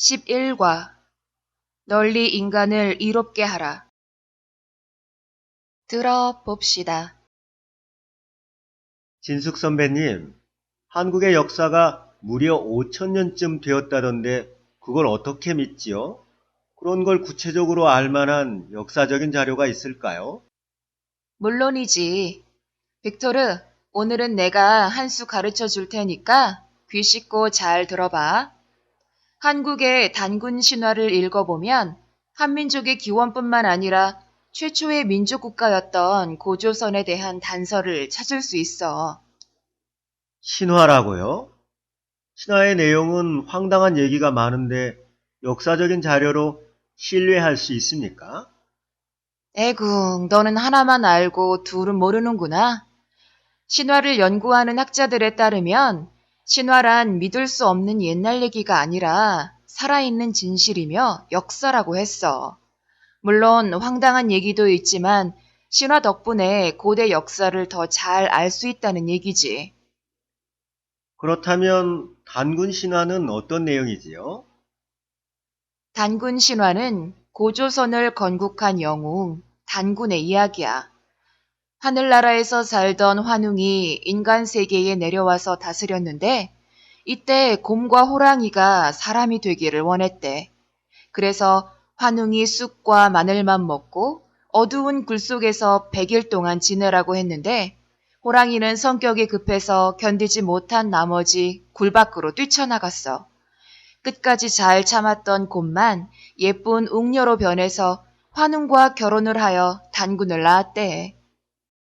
11과 널리 인간을 이롭게 하라. 들어봅시다. 진숙 선배님, 한국의 역사가 무려 5천년쯤 되었다던데 그걸 어떻게 믿지요? 그런 걸 구체적으로 알 만한 역사적인 자료가 있을까요? 물론이지. 빅토르, 오늘은 내가 한 수 가르쳐 줄 테니까 귀 씻고 잘 들어봐. 한국의 단군 신화를 읽어보면 한민족의 기원뿐만 아니라 최초의 민족 국가였던 고조선에 대한 단서를 찾을 수 있어. 신화라고요? 신화의 내용은 황당한 얘기가 많은데 역사적인 자료로 신뢰할 수 있습니까? 에구, 너는 하나만 알고 둘은 모르는구나. 신화를 연구하는 학자들에 따르면 신화란 믿을 수 없는 옛날 얘기가 아니라 살아있는 진실이며 역사라고 했어. 물론 황당한 얘기도 있지만 신화 덕분에 고대 역사를 더 잘 알 수 있다는 얘기지. 그렇다면 단군 신화는 어떤 내용이지요? 단군 신화는 고조선을 건국한 영웅, 단군의 이야기야. 하늘나라에서 살던 환웅이 인간 세계에 내려와서 다스렸는데, 이때 곰과 호랑이가 사람이 되기를 원했대. 그래서 환웅이 쑥과 마늘만 먹고 어두운 굴 속에서 100일 동안 지내라고 했는데, 호랑이는 성격이 급해서 견디지 못한 나머지 굴 밖으로 뛰쳐나갔어. 끝까지 잘 참았던 곰만 예쁜 웅녀로 변해서 환웅과 결혼을 하여 단군을 낳았대.